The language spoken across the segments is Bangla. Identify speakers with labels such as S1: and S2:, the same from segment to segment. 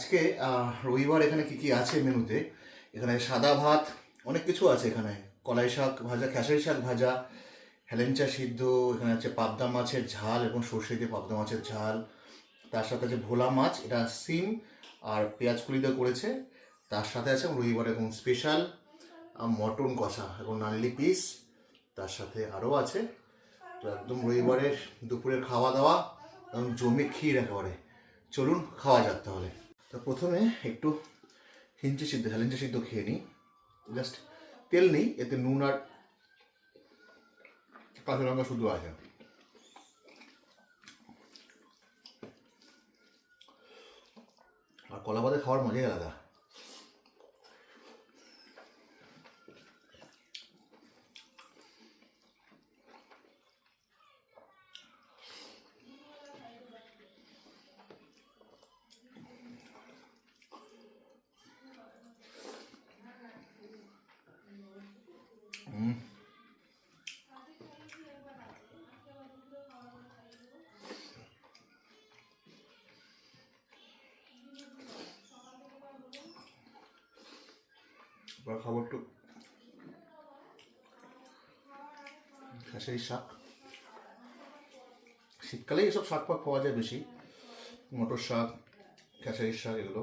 S1: আজকে রবিবার এখানে কি কি আছে মেনুতে? এখানে সাদা ভাত, অনেক কিছু আছে এখানে। কলাই শাক ভাজা, খেসারি শাক ভাজা, হেলেঞ্চা সিদ্ধ, এখানে আছে পাবদা মাছের ঝাল এবং সর্ষে দিয়ে পাবদা মাছের ঝাল। তার সাথে আছে ভোলা মাছ, এটা সিম আর পেঁয়াজ কুলি দিয়ে করেছে। তার সাথে আছে রবিবার এবং স্পেশাল মটন কষা এবং নানলি পিস তার সাথে আরও আছে। তো একদম রবিবারের দুপুরের খাওয়া দাওয়া একদম জমে ক্ষীর একেবারে। চলুন, খাওয়া যাক তাহলে। তো প্রথমে একটু হিঞ্চি সিদ্ধ, হেলেঞ্চি সিদ্ধ খেয়ে নিই। জাস্ট তেল নেই, এতে নুন আর কাঁচা লঙ্কা শুধু আছে। আর কলা পাতা খাওয়ার মজাই আলাদা। এবার খাব একটু খেসারি শাক। শীতকালে এসব শাক পাক পাওয়া যায় বেশি। মটর শাক খেসারির শাক, এগুলো।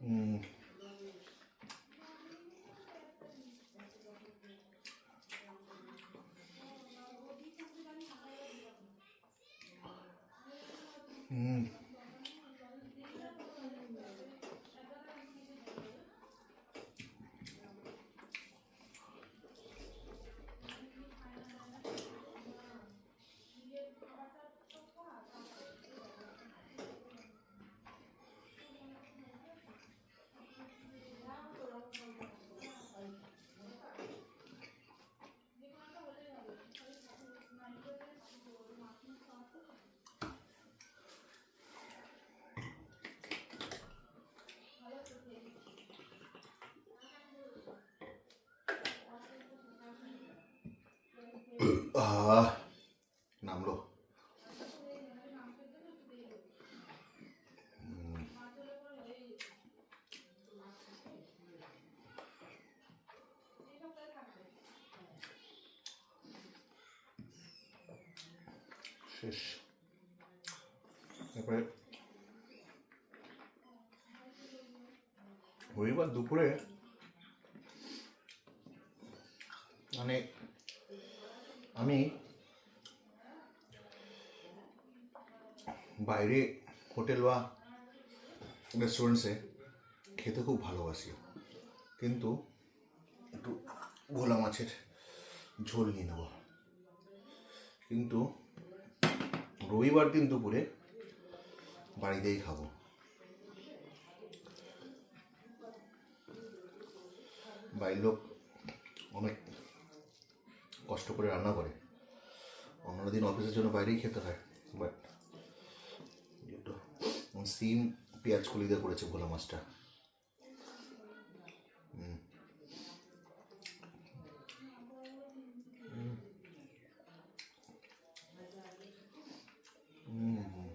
S1: 嗯 নামলো। শেষ। তারপরে রবিবার দুপুরে মানে আমি বাইরে হোটেল বা রেস্টুরেন্টসে খেতে খুব ভালোবাসি। কিন্তু একটু ভোলা মাছের ঝোল নিয়ে নেব। কিন্তু রবিবার দিন দুপুরে বাড়িতেই খাব। বাড়ির লোক অনেক কষ্ট করে রান্না করে। অন্যান্য দিন অফিসের জন্য বাইরেই খেতে হয় বাট সিম পেঁয়াজ কলি দিয়ে করেছে ভোলা মাছটা হুম। হুম। হুম, হুম।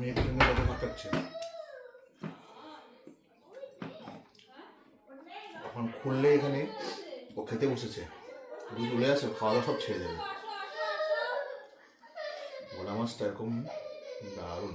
S1: মেয়ে পিছনে কত ভাত এখন খুললে এখানে ও খেতে বসেছে। দুই চলে আসে, খাওয়া দাওয়া সব ছেড়ে দেবে। ভোলা মাছটা এরকম দারুণ।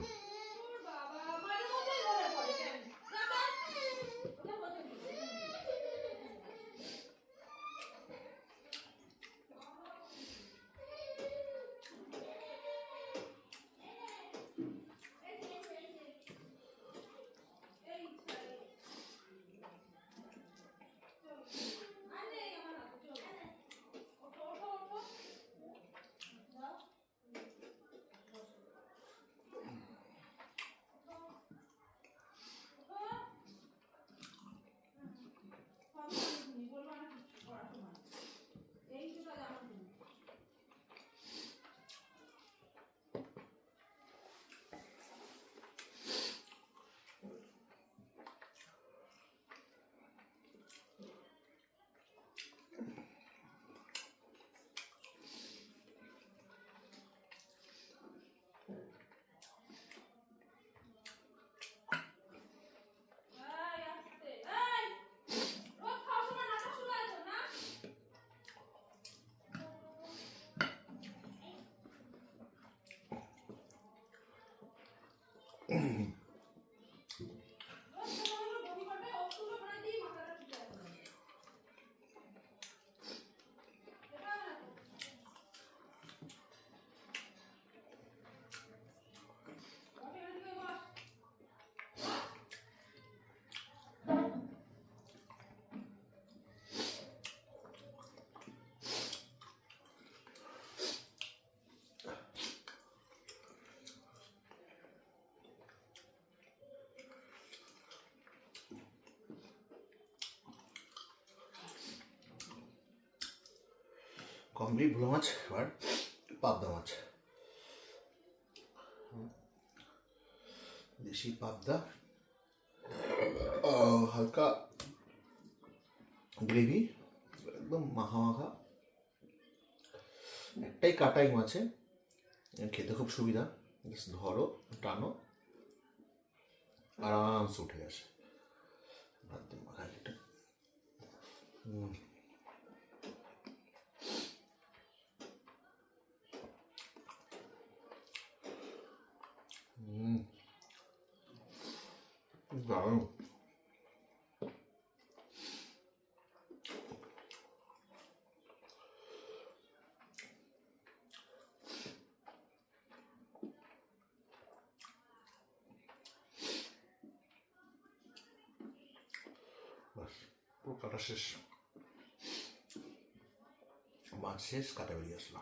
S2: কমপ্লিট ভুলো মাছ, এবার পাবদা মাছ। দেশি পাবদা। হালকা গ্রেভি, একদম মাখা মাখা। একটাই কাটাই মাছে। খেতে খুব সুবিধা। Just ধরো, টানো। আরামসে উঠে আসে ভাত মাখা এটা দারুণ পুরো কাটা শেষ মাছ শেষ কাটা বেরিয়ে আসলো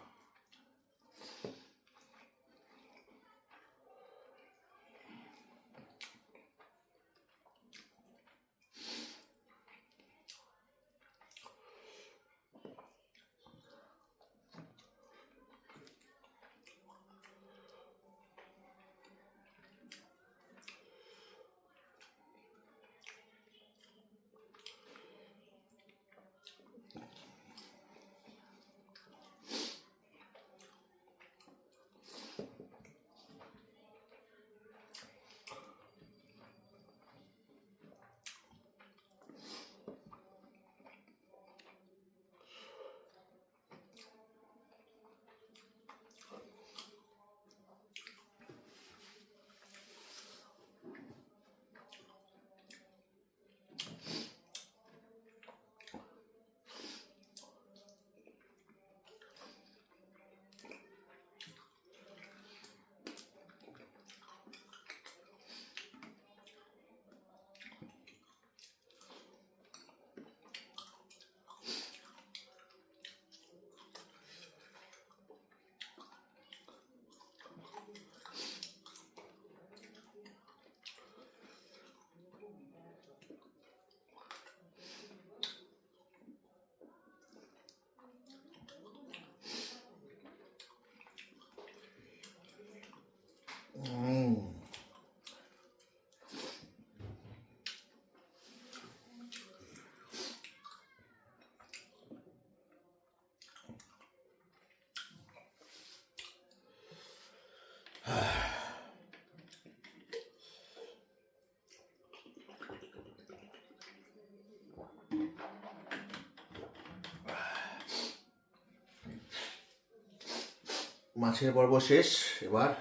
S2: মাছের পর্ব শেষ। এবার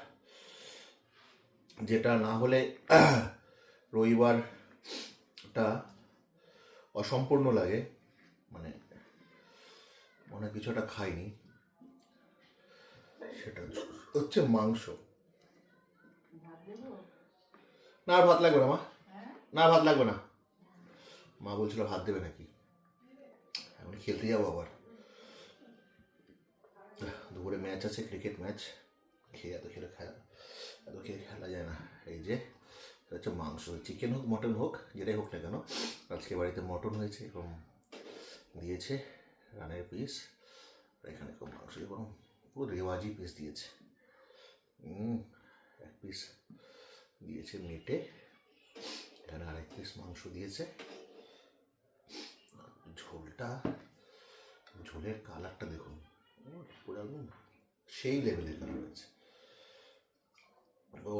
S2: যেটা না হলে রবিবারটা অসম্পূর্ণ লাগে। মানে মনে কিছু একটা খাইনি। সেটা হচ্ছে মাংস। না আর ভাত লাগবে না মা। না ভাত লাগবে না। মা বলছিল ভাত দেবে নাকি? এখন খেলতে যাব আবার। দুপুরে ম্যাচ আছে ক্রিকেট ম্যাচ। খেয়ে এত খেলে খেলা এত খেয়ে খেলা যায় না। এই যে হচ্ছে মাংস। চিকেন হোক মটন হোক, যেটাই হোক না কেন, আজকে বাড়িতে মটন হয়েছে এবং দিয়েছে রানের পিস এখানে খুব মাংস এবং পুরো রেওয়াজি পিস দিয়েছে। এক পিস দিয়েছে মেটে। এখানে আরেক পিস মাংস দিয়েছে। ঝোলটা, ঝোলের কালারটা দেখুন। পুরো সেই লেভেলের কালার হয়েছে? ও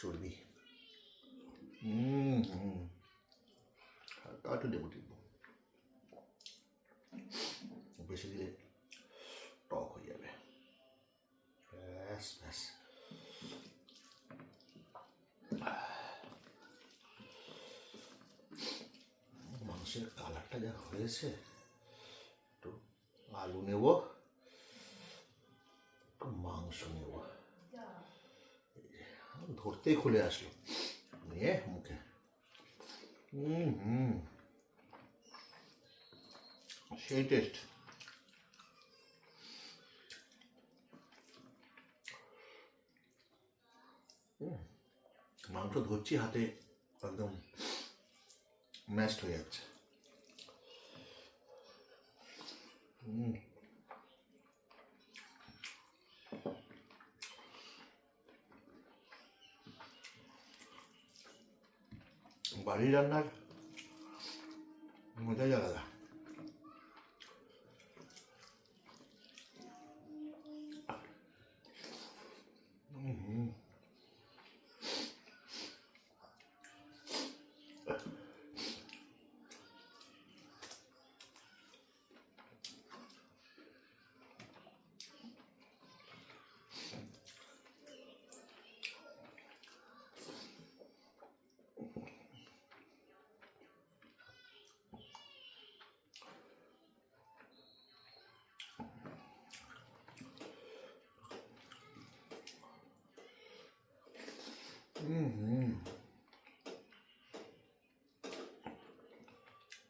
S2: চর্বি। হুম হুম। হালকা একটু লেবু দিব বেশি দিলে টক হয়ে যাবে ব্যাস ব্যাস মাংসের কালারটা যা হয়েছে, একটু আলু নেব, একটু মাংস নেব। ধরতেই খুলে আসলো, নিয়ে মুখে। হুম। সেই টেস্ট মাংস ধরছি, হাতে একদম ম্যাস্ট হয়ে যাচ্ছে। হুম বাড়ির রান্নার মজাই আলাদা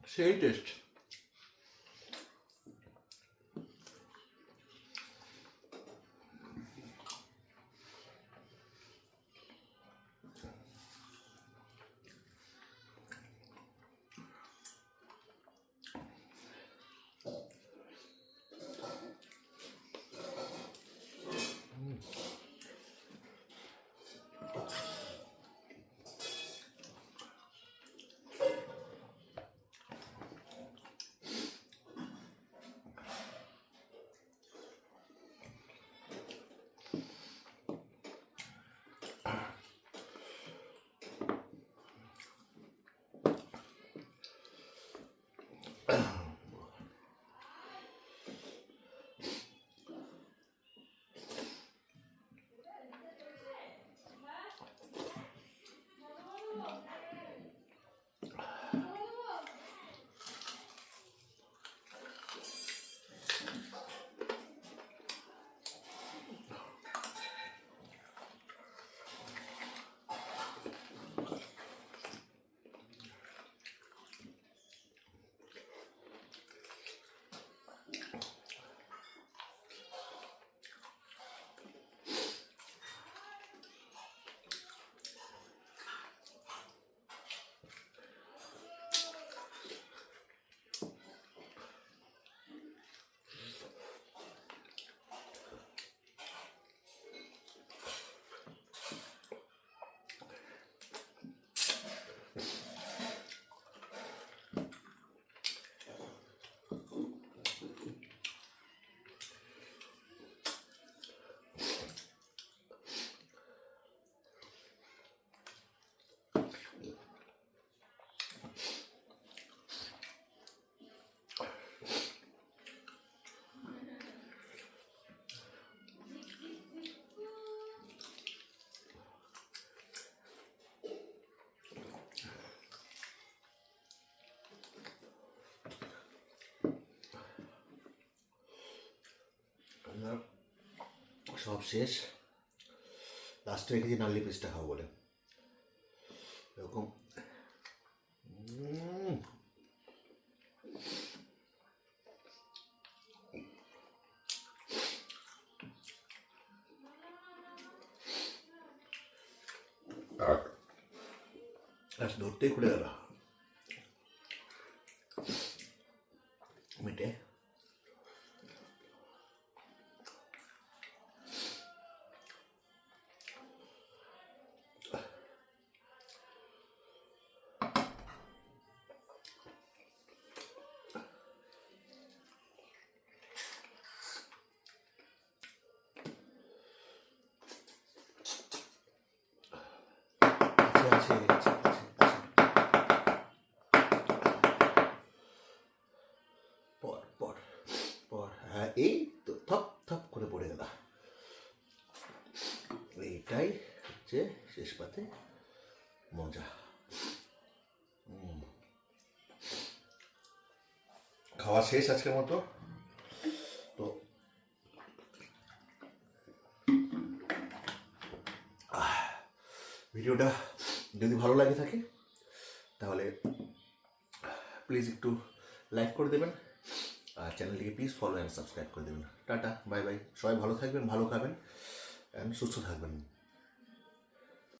S2: সেই টেস্ট Yeah. রান্নার সব শেষ। লাস্টে রেখেছি নাল্লি পিসটা খাব বলে। এরকম। উম, ব্যাস ধরতেই হচ্ছে শেষ পাতে মজা। খাওয়া শেষ আজকের মতো। তো ভিডিওটা যদি ভালো লাগে থাকে, তাহলে প্লিজ একটু লাইক করে দেবেন। আর চ্যানেলটিকে প্লিজ ফলো অ্যান্ড সাবস্ক্রাইব করে দেবেন। টাটা বাই বাই সবাই ভালো থাকবেন, ভালো খাবেন অ্যান্ড সুস্থ থাকবেন।